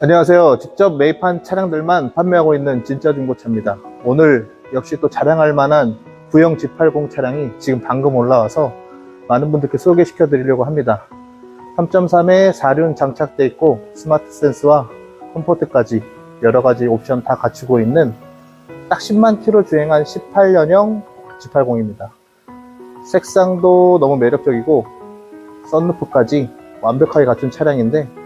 안녕하세요. 직접 매입한 차량들만 판매하고 있는 진짜 중고차입니다. 오늘 역시 또 자랑할 만한 구형 G80 차량이 지금 방금 올라와서 많은 분들께 소개시켜 드리려고 합니다. 3.3에 4륜 장착돼 있고 스마트 센스와 컴포트까지 여러 가지 옵션 다 갖추고 있는 딱 10만 킬로 주행한 18년형 G80입니다. 색상도 너무 매력적이고 썬루프까지 완벽하게 갖춘 차량인데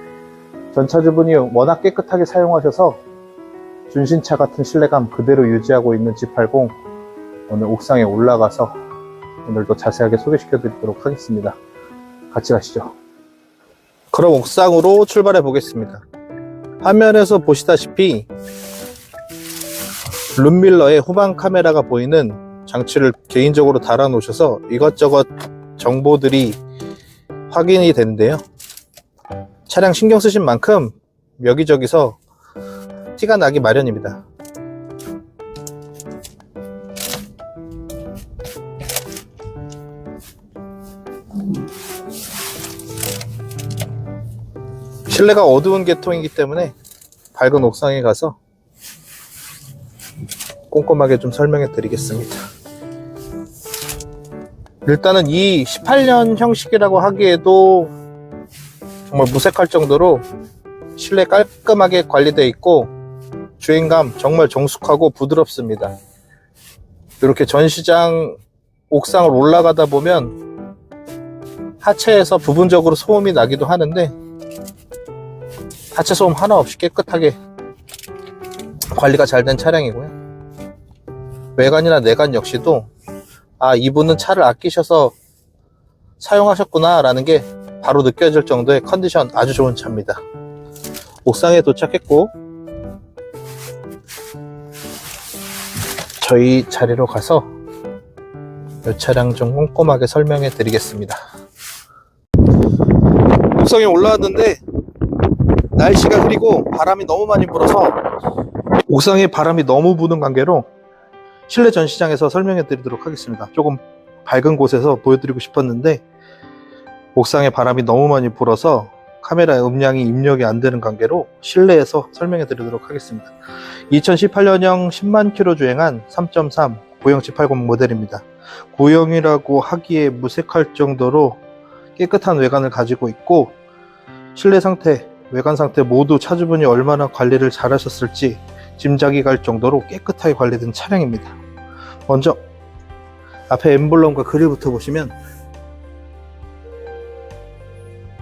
전차주분이 워낙 깨끗하게 사용하셔서 준신차 같은 신뢰감 그대로 유지하고 있는 G80 오늘 옥상에 올라가서 오늘도 자세하게 소개시켜 드리도록 하겠습니다. 같이 가시죠. 그럼 옥상으로 출발해 보겠습니다. 화면에서 보시다시피 룸밀러에 후방 카메라가 보이는 장치를 개인적으로 달아 놓으셔서 이것저것 정보들이 확인이 되는데요. 차량 신경 쓰신 만큼 여기저기서 티가 나기 마련입니다. 실내가 어두운 계통이기 때문에 밝은 옥상에 가서 꼼꼼하게 좀 설명해 드리겠습니다. 일단은 이 18년 형식이라고 하기에도 정말 무색할 정도로 실내 깔끔하게 관리되어 있고 주행감 정말 정숙하고 부드럽습니다. 이렇게 전시장 옥상을 올라가다 보면 하체에서 부분적으로 소음이 나기도 하는데 하체 소음 하나 없이 깨끗하게 관리가 잘 된 차량이고요. 외관이나 내관 역시도 아 이분은 차를 아끼셔서 사용하셨구나 라는 게 바로 느껴질 정도의 컨디션 아주 좋은 차입니다. 옥상에 도착했고 저희 자리로 가서 이 차량 좀 꼼꼼하게 설명해 드리겠습니다. 옥상에 올라왔는데 날씨가 흐리고 바람이 너무 많이 불어서 옥상에 바람이 너무 부는 관계로 실내 전시장에서 설명해 드리도록 하겠습니다. 조금 밝은 곳에서 보여드리고 싶었는데 옥상에 바람이 너무 많이 불어서 카메라의 음량이 입력이 안 되는 관계로 실내에서 설명해 드리도록 하겠습니다. 2018년형 10만 킬로 주행한 3.3 구형 G80 모델입니다. 구형이라고 하기에 무색할 정도로 깨끗한 외관을 가지고 있고 실내 상태, 외관 상태 모두 차주분이 얼마나 관리를 잘 하셨을지 짐작이 갈 정도로 깨끗하게 관리된 차량입니다. 먼저 앞에 엠블럼과 그릴부터 보시면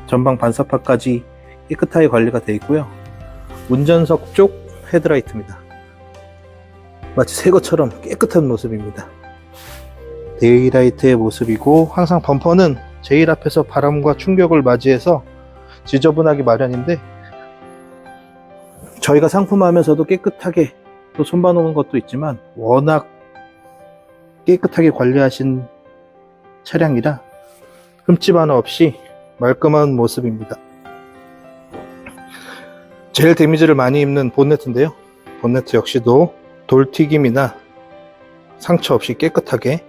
전방 반사파까지 깨끗하게 관리가 되어 있고요. 운전석 쪽 헤드라이트입니다. 마치 새 것처럼 깨끗한 모습입니다. 데이라이트의 모습이고 항상 범퍼는 제일 앞에서 바람과 충격을 맞이해서 지저분하기 마련인데 저희가 상품하면서도 깨끗하게 또 손봐놓은 것도 있지만 워낙 깨끗하게 관리하신 차량이라 흠집 하나 없이 말끔한 모습입니다. 제일 데미지를 많이 입는 본네트인데요. 본네트 역시도 돌튀김이나 상처 없이 깨끗하게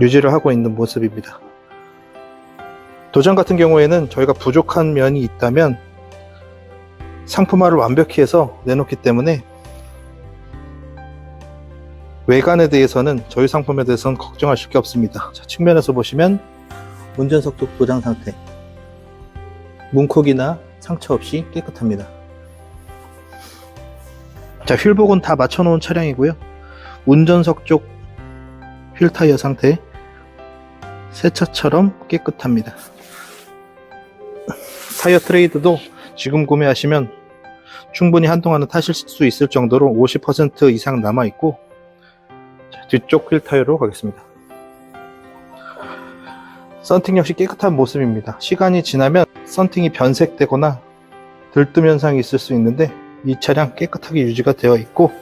유지를 하고 있는 모습입니다. 도장 같은 경우에는 저희가 부족한 면이 있다면 상품화를 완벽히 해서 내놓기 때문에 외관에 대해서는 저희 상품에 대해서는 걱정하실 게 없습니다. 자, 측면에서 보시면 운전석 쪽 도장 상태 문콕이나 상처 없이 깨끗합니다. 자, 휠복은 다 맞춰 놓은 차량이고요. 운전석 쪽 휠 타이어 상태 새 차처럼 깨끗합니다. 타이어 트레이드도 지금 구매하시면 충분히 한동안은 타실 수 있을 정도로 50% 이상 남아있고 뒤쪽 휠 타이어로 가겠습니다. 썬팅 역시 깨끗한 모습입니다. 시간이 지나면 썬팅이 변색되거나 들뜸 현상이 있을 수 있는데 이 차량 깨끗하게 유지가 되어 있고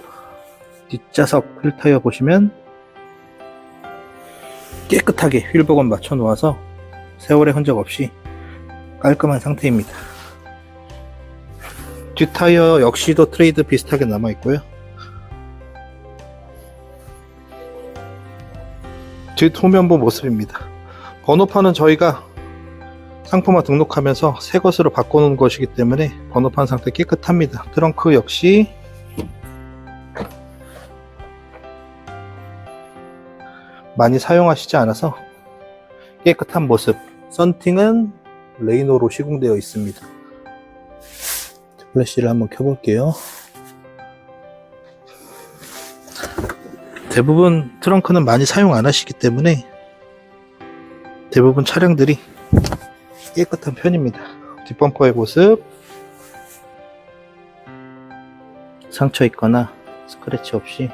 뒷좌석 휠 타이어 보시면 깨끗하게 휠복은 맞춰 놓아서 세월의 흔적 없이 깔끔한 상태입니다. 뒷타이어 역시도 트레이드 비슷하게 남아 있고요. 뒷 후면부 모습입니다. 번호판은 저희가 상품화 등록하면서 새 것으로 바꿔놓은 것이기 때문에 번호판 상태 깨끗합니다. 트렁크 역시 많이 사용하시지 않아서 깨끗한 모습. 썬팅은 레이노로 시공되어 있습니다. 플래시를 한번 켜볼게요. 대부분 트렁크는 많이 사용 안 하시기 때문에 대부분 차량들이 깨끗한 편입니다. 뒷범퍼의 모습 상처 있거나 스크래치 없이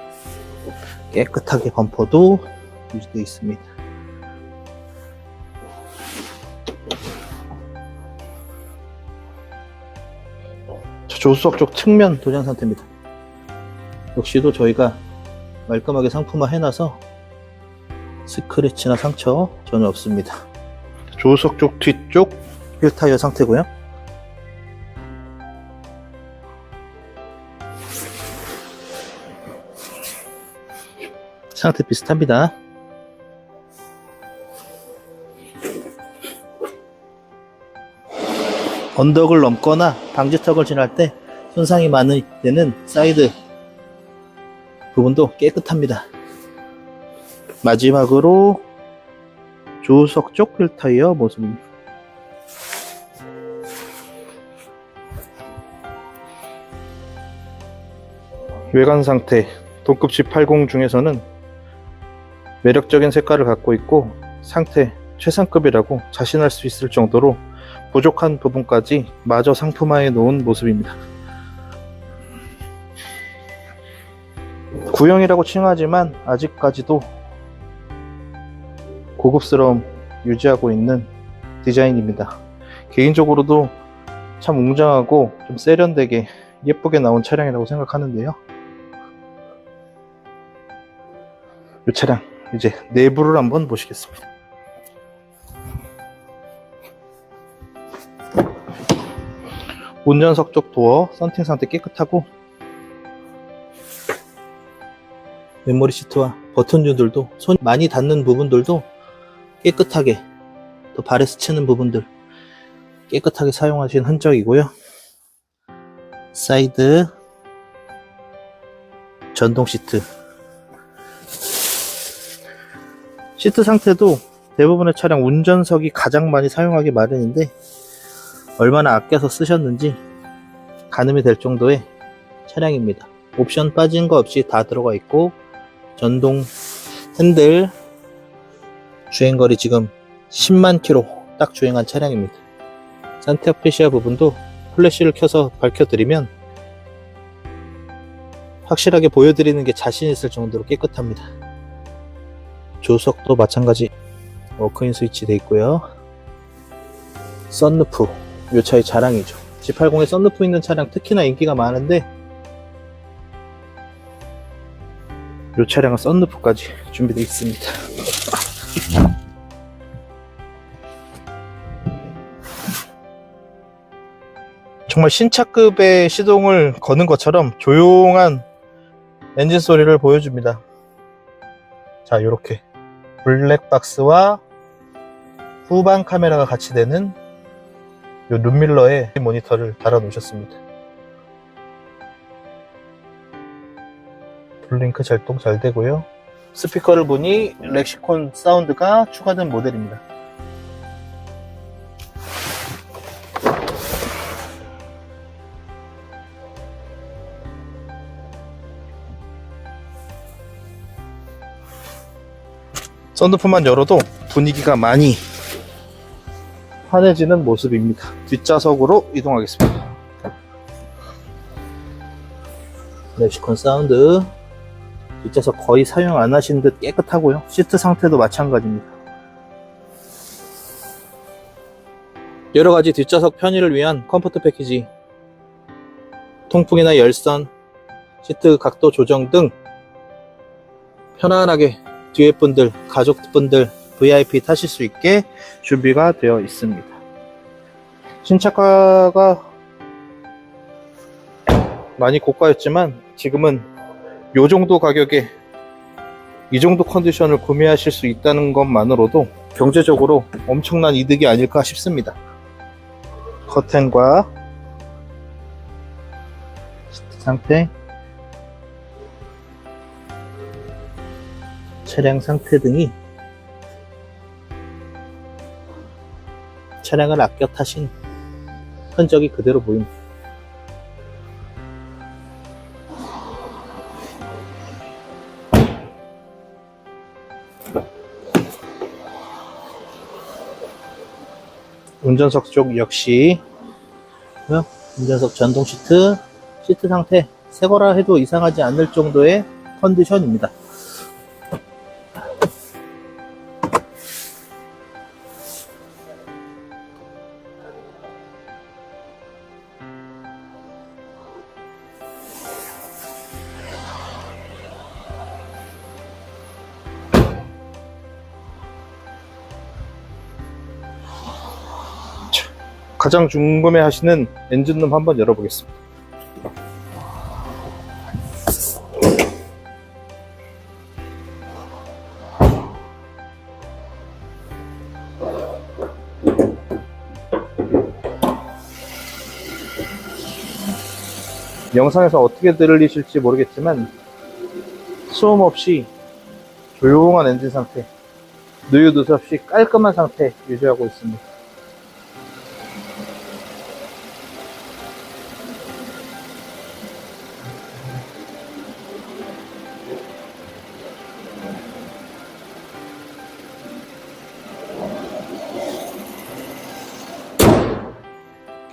깨끗하게 범퍼도 유지되어 있습니다. 저 조수석 쪽 측면 도전 상태입니다. 역시도 저희가 말끔하게 상품화 해놔서 스크래치나 상처 전혀 없습니다. 조수석 쪽 뒤쪽 휠 타이어 상태고요. 상태 비슷합니다. 언덕을 넘거나 방지턱을 지날 때 손상이 많을 때는 사이드 부분도 깨끗합니다. 마지막으로 조수석 쪽휠 타이어 모습입니다. 외관 상태 동급 G80 중에서는 매력적인 색깔을 갖고 있고 상태 최상급이라고 자신할 수 있을 정도로 부족한 부분까지 마저 상품화해 놓은 모습입니다. 구형이라고 칭하지만 아직까지도 고급스러움 유지하고 있는 디자인입니다. 개인적으로도 참 웅장하고 좀 세련되게 예쁘게 나온 차량이라고 생각하는데요. 이 차량 이제 내부를 한번 보시겠습니다. 운전석 쪽 도어 썬팅 상태 깨끗하고 메모리 시트와 버튼류들도 손 많이 닿는 부분들도 깨끗하게 또 발에 스치는 부분들 깨끗하게 사용하신 흔적이고요. 사이드 전동 시트 시트 상태도 대부분의 차량 운전석이 가장 많이 사용하기 마련인데 얼마나 아껴서 쓰셨는지 가늠이 될 정도의 차량입니다. 옵션 빠진 거 없이 다 들어가 있고 전동 핸들 주행거리 지금 10만 킬로 딱 주행한 차량입니다. 산티아페시아 부분도 플래시를 켜서 밝혀드리면 확실하게 보여드리는 게 자신 있을 정도로 깨끗합니다. 조석도 마찬가지 워크인 스위치 돼 있고요. 썬루프 이 차의 자랑이죠. G80에 썬루프 있는 차량 특히나 인기가 많은데 이 차량은 썬루프까지 준비되어 있습니다. 정말 신차급의 시동을 거는 것처럼 조용한 엔진 소리를 보여줍니다. 자, 이렇게 블랙박스와 후방 카메라가 같이 되는 이 룸밀러에 모니터를 달아 놓으셨습니다. 블링크 작동 잘 되고요. 스피커를 보니 렉시콘 사운드가 추가된 모델입니다. 썬루프만 열어도 분위기가 많이 환해지는 모습입니다. 뒷좌석으로 이동하겠습니다. 렉시콘 사운드 뒷좌석 거의 사용 안 하신 듯 깨끗하고요. 시트 상태도 마찬가지입니다. 여러 가지 뒷좌석 편의를 위한 컴포트 패키지 통풍이나 열선, 시트 각도 조정 등 편안하게 뒤에 분들, 가족분들, VIP 타실 수 있게 준비가 되어 있습니다. 신차가가 많이 고가였지만 지금은 요 정도 가격에 이 정도 컨디션을 구매하실 수 있다는 것만으로도 경제적으로 엄청난 이득이 아닐까 싶습니다. 커튼과 상태, 차량 상태 등이 차량을 아껴 타신 흔적이 그대로 보입니다. 운전석 쪽 역시 어? 운전석 전동 시트 시트 상태 새 거라 해도 이상하지 않을 정도의 컨디션입니다. 가장 궁금해 하시는 엔진룸 한번 열어보겠습니다. 영상에서 어떻게 들리실지 모르겠지만 소음 없이 조용한 엔진 상태, 누유 누수 없이 깔끔한 상태 유지하고 있습니다.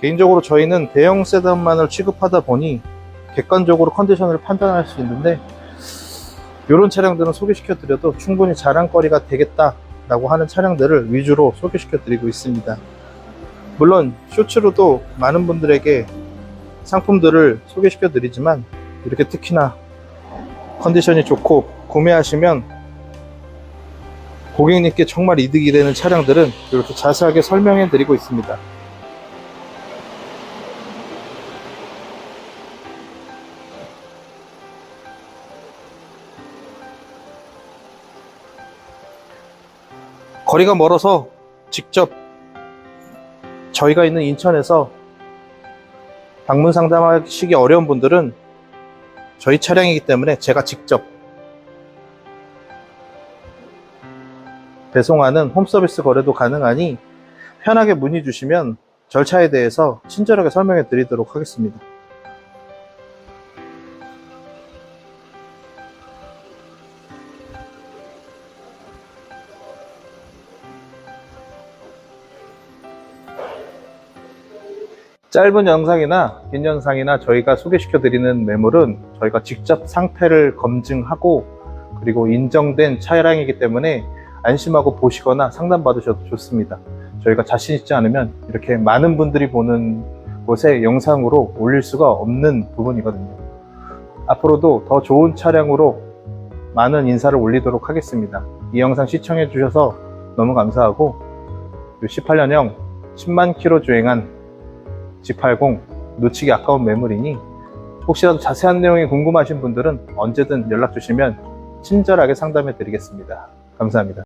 개인적으로 저희는 대형 세단만을 취급하다 보니 객관적으로 컨디션을 판단할 수 있는데 이런 차량들은 소개시켜 드려도 충분히 자랑거리가 되겠다 라고 하는 차량들을 위주로 소개시켜 드리고 있습니다. 물론 쇼츠로도 많은 분들에게 상품들을 소개시켜 드리지만 이렇게 특히나 컨디션이 좋고 구매하시면 고객님께 정말 이득이 되는 차량들은 이렇게 자세하게 설명해 드리고 있습니다. 거리가 멀어서 직접 저희가 있는 인천에서 방문 상담하시기 어려운 분들은 저희 차량이기 때문에 제가 직접 배송하는 홈서비스 거래도 가능하니 편하게 문의 주시면 절차에 대해서 친절하게 설명해 드리도록 하겠습니다. 짧은 영상이나 긴 영상이나 저희가 소개시켜 드리는 매물은 저희가 직접 상태를 검증하고 그리고 인정된 차량이기 때문에 안심하고 보시거나 상담 받으셔도 좋습니다. 저희가 자신 있지 않으면 이렇게 많은 분들이 보는 곳에 영상으로 올릴 수가 없는 부분이거든요. 앞으로도 더 좋은 차량으로 많은 인사를 올리도록 하겠습니다. 이 영상 시청해 주셔서 너무 감사하고 18년형 10만 킬로 주행한 G80 놓치기 아까운 매물이니 혹시라도 자세한 내용이 궁금하신 분들은 언제든 연락 주시면 친절하게 상담해 드리겠습니다. 감사합니다.